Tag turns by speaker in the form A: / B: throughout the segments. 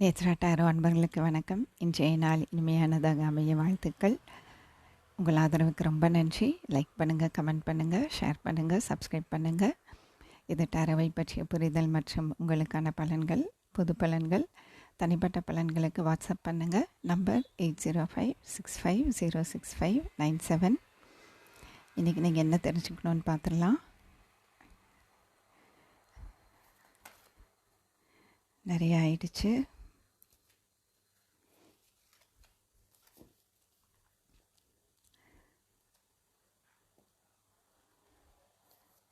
A: நேத்ராட்டாரோ அன்பர்களுக்கு வணக்கம். இன்றைய நாள் இனிமையானதாக அமைய வாழ்த்துக்கள். உங்கள் ஆதரவுக்கு ரொம்ப நன்றி. லைக் பண்ணுங்கள் கமெண்ட் பண்ணுங்கள் ஷேர் பண்ணுங்கள் சப்ஸ்கிரைப் பண்ணுங்கள் இது டாரோவை பற்றிய புரிதல் மற்றும் உங்களுக்கான பலன்கள் புது பலன்கள் தனிப்பட்ட பலன்களுக்கு வாட்ஸ்அப் பண்ணுங்கள் number eight zero five six five zero six five nine seven இன்றைக்கி நீங்கள் என்ன தெரிஞ்சுக்கணுன்னு பார்த்துடலாம். நிறைய ஆயிடுச்சு.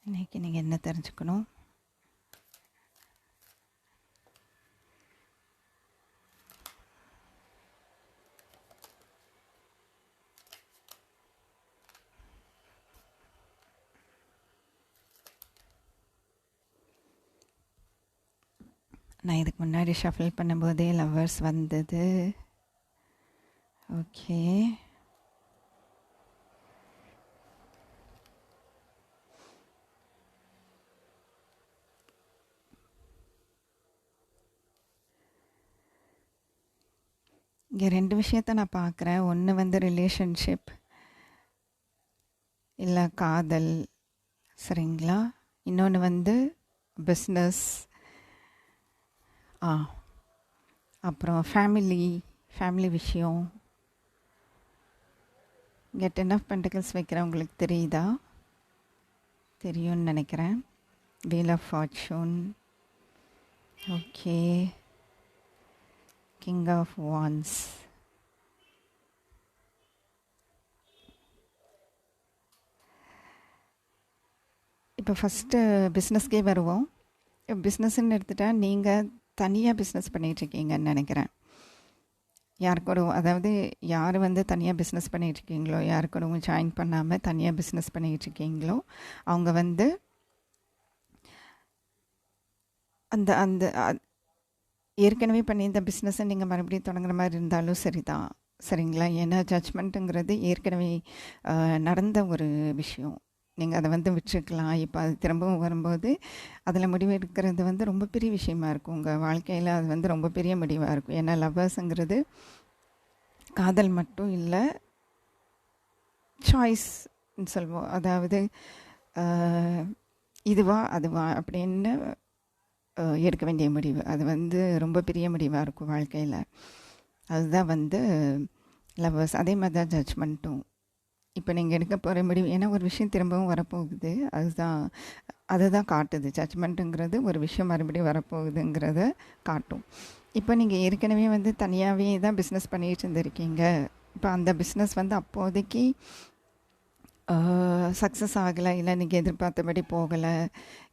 A: இன்றைக்கி நீங்கள் என்ன தெரிஞ்சுக்கணும்? நான் இதுக்கு முன்னாடி ஷஃபில் பண்ணும்போதே லவ்வர்ஸ் வந்தது. ஓகே இங்கே ரெண்டு விஷயத்த நான் பார்க்குறேன் ஒன்று வந்து ரிலேஷன்ஷிப் இல்லை காதல். சரிங்களா? இன்னொன்று வந்து பிஸ்னஸ் ஆ. அப்புறம் ஃபேமிலி ஃபேமிலி விஷயம். இங்கே டென் ஆஃப் பென்டிகல்ஸ் வைக்கிறவங்களுக்கு தெரியுதா? தெரியும்னு நினைக்கிறேன். Wheel of fortune okay king of wands இப்போ ஃபஸ்ட்டு பிஸ்னஸ்க்கே வருவோம். பிஸ்னஸ்ன்னு எடுத்துட்டால் நீங்கள் தனியாக பிஸ்னஸ் பண்ணிகிட்ருக்கீங்கன்னு நினைக்கிறேன். யாருக்கூடவும் அதாவது யார் வந்து தனியாக பிஸ்னஸ் பண்ணிகிட்ருக்கீங்களோ யாருக்கூடவும் ஜாயின் பண்ணாமல் தனியாக பிஸ்னஸ் பண்ணிகிட்ருக்கீங்களோ அவங்க வந்து அந்த அந்த ஏற்கனவே பண்ணியிருந்த பிஸ்னஸை நீங்கள் மறுபடியும் தொடங்குற மாதிரி இருந்தாலும் சரி தான் சரிங்களா? ஏன்னா ஜட்ஜ்மெண்ட்டுங்கிறது ஏற்கனவே நடந்த ஒரு விஷயம். நீங்கள் அதை வந்து விட்டுருக்கலாம். இப்போ அது திரும்பவும் வரும்போது அதில் முடிவு எடுக்கிறது வந்து ரொம்ப பெரிய விஷயமா இருக்கும். உங்கள் வாழ்க்கையில் அது வந்து ரொம்ப பெரிய முடிவாக இருக்கும். ஏன்னா லவ்வர்ஸுங்கிறது காதல் மட்டும் இல்லை சாய்ஸ்ன்னு சொல்லுவோம். அதாவது இதுவா அதுவா அப்படின்னு எடுக்க வேண்டிய முடிவு. அது வந்து ரொம்ப பெரிய முடிவாக இருக்கும் வாழ்க்கையில். அதுதான் வந்து லவ்வர்ஸ் அதே மாதிரி தான் ஜட்ஜ்மெண்ட்டும் இப்போ நீங்கள் எடுக்க போகிற முடிவு ஏன்னா ஒரு விஷயம் திரும்பவும் வரப்போகுது. அதுதான் அதுதான் காட்டுது. ஜட்ஜ்மெண்ட்டுங்கிறது ஒரு விஷயம் மறுபடியும் வரப்போகுதுங்கிறத காட்டும். இப்போ நீங்கள் ஏற்கனவே வந்து தனியாகவே தான் பிஸ்னஸ் பண்ணிகிட்டு இருந்திருக்கீங்க. இப்போ அந்த பிஸ்னஸ் வந்து அப்போதைக்கு சக்ஸஸ் ஆகலை இல்லை நீங்கள் எதிர்பார்த்தபடி போகலை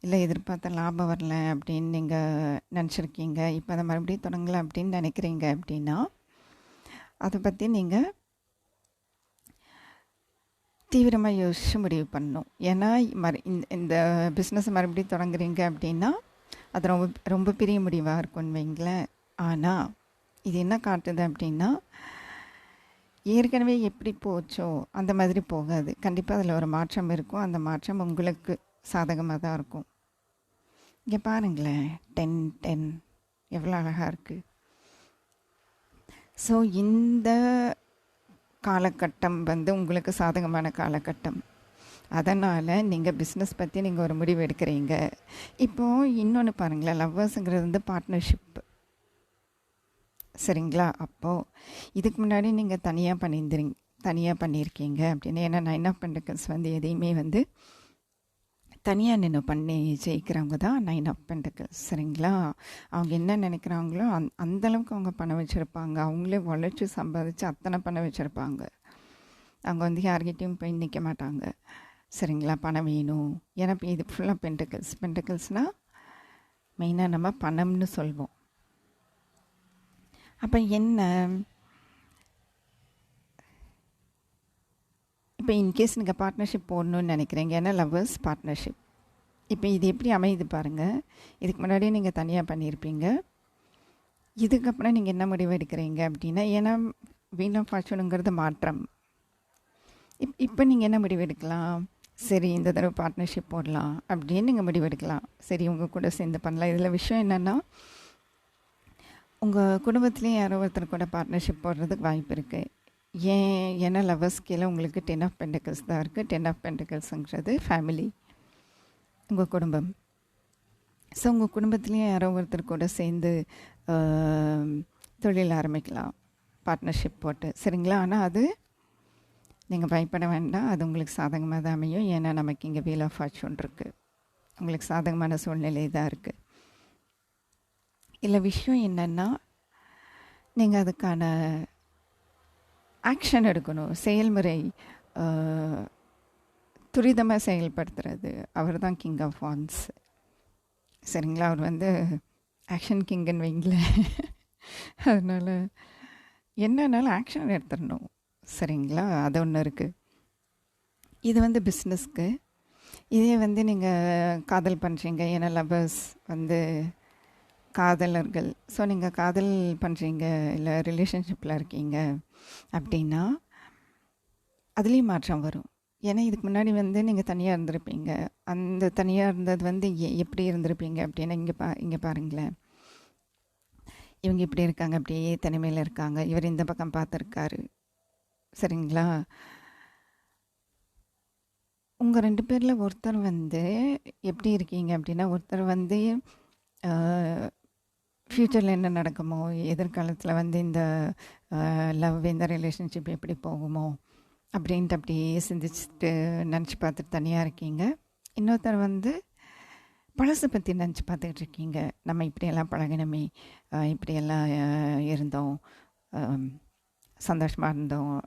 A: இல்லை எதிர்பார்த்த லாபம் வரல அப்படின்னு நீங்கள் நினச்சிருக்கீங்க. இப்போ அதை மறுபடியும் தொடங்கலை அப்படின்னு நினைக்கிறீங்க அப்படின்னா அதை பற்றி நீங்கள் தீவிரமாக யோசித்து முடிவு பண்ணணும். ஏன்னா மறு இந்த பிஸ்னஸ் மறுபடியும் தொடங்குறீங்க அப்படின்னா அது ரொம்ப ரொம்ப பெரிய முடிவாக இருக்கும்னு வைங்களேன். ஆனால் இது என்ன காட்டுது அப்படின்னா ஏற்கனவே எப்படி போச்சோ அந்த மாதிரி போகாது. கண்டிப்பாக அதில் ஒரு மாற்றம் இருக்கும். அந்த மாற்றம் உங்களுக்கு சாதகமாக தான் இருக்கும். இங்கே பாருங்களேன். Ten ten. எவ்வளோ அழகாக இருக்குது ஸோ இந்த காலகட்டம் வந்து உங்களுக்கு சாதகமான காலகட்டம். அதனால் நீங்கள் பிஸ்னஸ் பற்றி நீங்கள் ஒரு முடிவு எடுக்கிறீங்க. இப்போது இன்னொன்று பாருங்களேன். லவ்வர்ஸுங்கிறது வந்து பார்ட்னர்ஷிப் சரிங்களா? அப்போது இதுக்கு முன்னாடி நீங்கள் தனியாக பண்ணியிருந்தீங்க தனியாக பண்ணியிருக்கீங்க அப்படின்னு. ஏன்னா நைன் ஆஃப் பென்டிகல்ஸ் வந்து எதையுமே வந்து தனியாக நின்று பண்ணி ஜெயிக்கிறவங்க தான் நைன் ஆஃப் பெண்டக்கல்ஸ் சரிங்களா? அவங்க என்ன நினைக்கிறாங்களோ அந் அந்தளவுக்கு அவங்க பணம் வச்சுருப்பாங்க. அவங்களே உழைச்சி சம்பாதிச்சு அத்தனை பணம் வச்சுருப்பாங்க. அவங்க வந்து யார்கிட்டையும் போய் நிற்க மாட்டாங்க சரிங்களா? பணம் வேணும். ஏன்னா இது ஃபுல்லாக பெண்டக்கல்ஸ் பெண்டக்கல்ஸ்னால் மெயினாக நம்ம பணம்னு சொல்வோம். அப்போ என்ன? இப்போ இன்கேஸ் நீங்கள் பார்ட்னர்ஷிப் போடணுன்னு நினைக்கிறீங்க. ஏன்னா லவ்வர்ஸ் பார்ட்னர்ஷிப் இப்போ இது எப்படி அமையுது பாருங்கள் இதுக்கு முன்னாடியே நீங்கள் தனியாக பண்ணியிருப்பீங்க இதுக்கப்புறம் நீங்கள் என்ன முடிவு எடுக்கிறீங்க அப்படின்னா ஏன்னா வீணம் ஃபார்ச்சூனுங்கிறது மாற்றம். இப் இப்போ நீங்கள் என்ன முடிவு எடுக்கலாம்? சரி இந்த தடவை பார்ட்னர்ஷிப் போடலாம் அப்படின்னு நீங்கள் முடிவெடுக்கலாம் சரி உங்கள் கூட சேர்ந்து பண்ணலாம். இதில் விஷயம் என்னென்னா உங்கள் குடும்பத்துலேயும் யாரோ ஒருத்தர் கூட பார்ட்னர்ஷிப் போடுறதுக்கு வாய்ப்பு இருக்குது ஏன் ஏன்னா லவர்ஸ் கீழே உங்களுக்கு டென் ஆஃப் பெண்டக்கல்ஸ் தான் இருக்குது டென் ஆஃப் பெண்டக்கல்ஸுங்கிறது ஃபேமிலி உங்கள் குடும்பம். ஸோ உங்கள் குடும்பத்துலேயும் யாரோ ஒருத்தர் கூட சேர்ந்து தொழில் ஆரம்பிக்கலாம். பார்ட்னர்ஷிப் போட்டு. சரிங்களா? ஆனால் அது நீங்கள் பயப்பட வேண்டாம். அது உங்களுக்கு சாதகமாக தான் அமையும். ஏன்னா நமக்கு இங்கே வீல் ஆஃப் ஃபார்ச்சூன் இருக்குது உங்களுக்கு சாதகமான சூழ்நிலை தான் இருக்குது இல்லை விஷயம் என்னென்னா நீங்கள் அதுக்கான ஆக்ஷன் எடுக்கணும். செயல்முறை துரிதமாக செயல்படுத்துறது. அவர் தான் கிங் ஆஃப் வான்ஸ் சரிங்களா? அவர் வந்து ஆக்ஷன் கிங்குன்னு வைங்களேன் அதனால் என்னன்னாலும் ஆக்ஷன் எடுத்துடணும். சரிங்களா? அது ஒன்று இருக்குது இது வந்து பிஸ்னஸ்க்கு இதே வந்து நீங்கள் காதல் பண்ணுறீங்க ஏன்னா லவ்வர்ஸ் வந்து காதலர்கள். ஸோ நீங்கள் காதல் பண்ணுறீங்க இல்லை ரிலேஷன்ஷிப்பில் இருக்கீங்க அப்படின்னா அதுலேயும் மாற்றம் வரும். ஏன்னா இதுக்கு முன்னாடி வந்து நீங்கள் தனியாக இருந்திருப்பீங்க. அந்த தனியாக இருந்தது வந்து எ- எப்படி இருந்திருப்பீங்க அப்படின்னா இங்கே பா இங்கே பாருங்களேன். இவங்க இப்படி இருக்காங்க அப்படியே தனிமையில் இருக்காங்க. இவர் இந்த பக்கம் பார்த்துருக்காரு. சரிங்களா? உங்கள் ரெண்டு பேரில் ஒருத்தர் வந்து எப்படி இருக்கீங்க அப்படின்னா ஒருத்தர் வந்து ஃப்யூச்சரில் என்ன நடக்குமோ எதிர்காலத்தில் வந்து இந்த லவ் இந்த ரிலேஷன்ஷிப் எப்படி போகுமோ அப்படின்ட்டு அப்படியே சிந்திச்சுட்டு நினச்சி பார்த்துட்டு தனியாக இருக்கீங்க. இன்னொருத்தர் வந்து பழசை பற்றி நினச்சி பார்த்துக்கிட்டு இருக்கீங்க. நம்ம இப்படியெல்லாம் பழகினமே இப்படியெல்லாம் இருந்தோம் சந்தோஷமாக இருந்தோம்.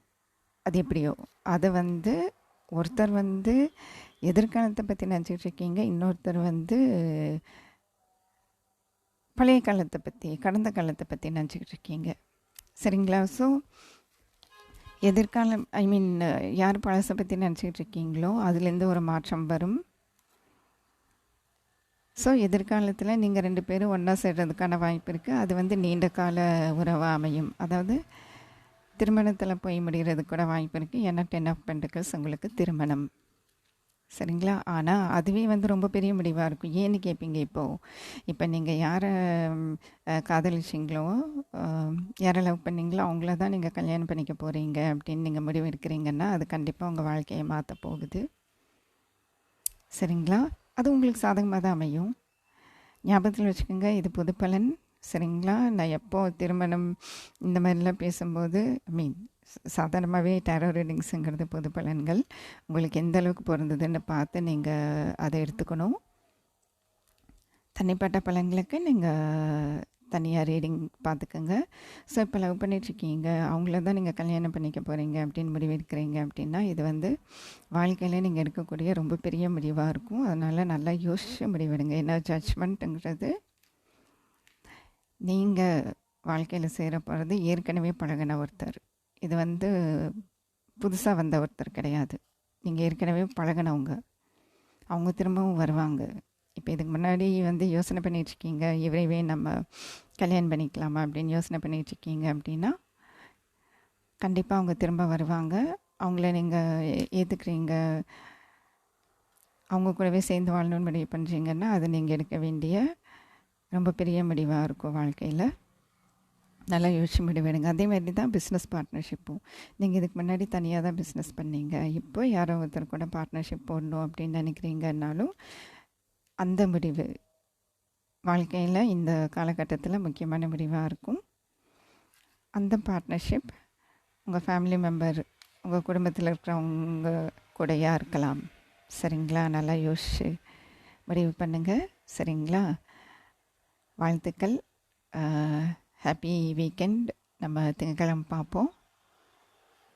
A: அது எப்படியோ அதை வந்து ஒருத்தர் வந்து எதிர்காலத்தை பற்றி நினச்சிக்கிட்டு இருக்கீங்க. இன்னொருத்தர் வந்து பழைய காலத்தை பற்றி கடந்த காலத்தை பற்றி நினச்சிக்கிட்டு இருக்கீங்க. சரிங்களா? ஸோ எதிர்காலம் ஐ மீன் யார் பழசை பற்றி நினச்சிக்கிட்டு இருக்கீங்களோ அதுலேருந்து ஒரு மாற்றம் வரும். ஸோ எதிர்காலத்தில் நீங்கள் ரெண்டு பேரும் ஒன்றா சேர்றதுக்கான வாய்ப்பு இருக்குது அது வந்து நீண்ட கால உறவாக அமையும். அதாவது திருமணத்தில் போய் முடிகிறதுக்கு கூட வாய்ப்பு இருக்குது ஏன்னா டென் ஆஃப் பென்டிகல்ஸ் உங்களுக்கு திருமணம். சரிங்களா? ஆனால் அதுவே வந்து ரொம்ப பெரிய முடிவாக இருக்கும். ஏன்னு கேட்பீங்க இப்போது இப்போ நீங்கள் யாரை காதலிச்சிங்களோ யாரை லவ் பண்ணீங்களோ அவங்கள தான் நீங்கள் கல்யாணம் பண்ணிக்க போகிறீங்க அப்படின்னு நீங்கள் முடிவு எடுக்கிறீங்கன்னா அது கண்டிப்பாக உங்கள் வாழ்க்கையை மாற்ற போகுது. சரிங்களா? அது உங்களுக்கு சாதகமாக தான் அமையும். ஞாபகத்தில் வச்சுக்கோங்க இது புதுப்பலன். பலன் சரிங்களா? நான் எப்போது திருமணம் இந்த மாதிரிலாம் பேசும்போது ஐ மீன் சாதாரணமாகவே டேரோ ரீடிங்ஸுங்கிறது பொது பலன்கள். உங்களுக்கு எந்த அளவுக்கு பொருந்ததுன்னு பார்த்து நீங்கள் அதை எடுத்துக்கணும். தனிப்பட்ட பலன்களுக்கு நீங்கள் தனியாக ரீடிங் பார்த்துக்கோங்க. ஸோ இப்போ லவ் பண்ணிகிட்ருக்கீங்க அவங்கள தான் நீங்கள் கல்யாணம் பண்ணிக்க போகிறீங்க அப்படின்னு முடிவெடுக்கிறீங்க அப்படின்னா இது வந்து வாழ்க்கையில் நீங்கள் எடுக்கக்கூடிய ரொம்ப பெரிய முடிவாக இருக்கும். அதனால் நல்லா யோசித்து முடிவெடுங்க. ஏன்னா ஜட்ஜ்மெண்ட்டுங்கிறது நீங்கள் வாழ்க்கையில் சேர போகிறது ஏற்கனவே பழகின ஒருத்தர். இது வந்து புதுசாக வந்த ஒருத்தர் கிடையாது. நீங்கள் ஏற்கனவே பழகினவங்க. அவங்க திரும்பவும் வருவாங்க. இப்போ இதுக்கு முன்னாடி வந்து யோசனை பண்ணிகிட்ருக்கீங்க இவரைவே நம்ம கல்யாணம் பண்ணிக்கலாமா அப்படின்னு யோசனை பண்ணிகிட்ருக்கீங்க அப்படின்னா கண்டிப்பாக அவங்க திரும்ப வருவாங்க. அவங்கள நீங்கள் ஏற்றுக்கிறீங்க அவங்க கூடவே சேர்ந்து வாழணும்னு முடிவு பண்ணுறீங்கன்னா அது நீங்கள் எடுக்க வேண்டிய ரொம்ப பெரிய முடிவாக இருக்கும் வாழ்க்கையில். நல்லா யோசிச்சு முடிவெடுங்க அதே மாதிரி தான் பிஸ்னஸ் பார்ட்னர்ஷிப்பும் நீங்கள் இதுக்கு முன்னாடி தனியாக தான் பிஸ்னஸ் பண்ணீங்க. இப்போ யாரோ ஒருத்தர் கூட பார்ட்னர்ஷிப் போடணும் அப்படின்னு நினைக்கிறீங்கன்னாலும் அந்த முடிவு வாழ்க்கையில் இந்த காலகட்டத்தில் முக்கியமான முடிவாக இருக்கும். அந்த பார்ட்னர்ஷிப் உங்கள் ஃபேமிலி மெம்பர் உங்கள் குடும்பத்தில் இருக்கிறவங்க கூடையாக இருக்கலாம். சரிங்களா? நல்லா யோசிச்சு முடிவு பண்ணுங்கள் சரிங்களா? வாழ்த்துக்கள். ஹாப்பி வீக்கெண்ட் நம்ம திங்கக்கிழமை பார்ப்போம்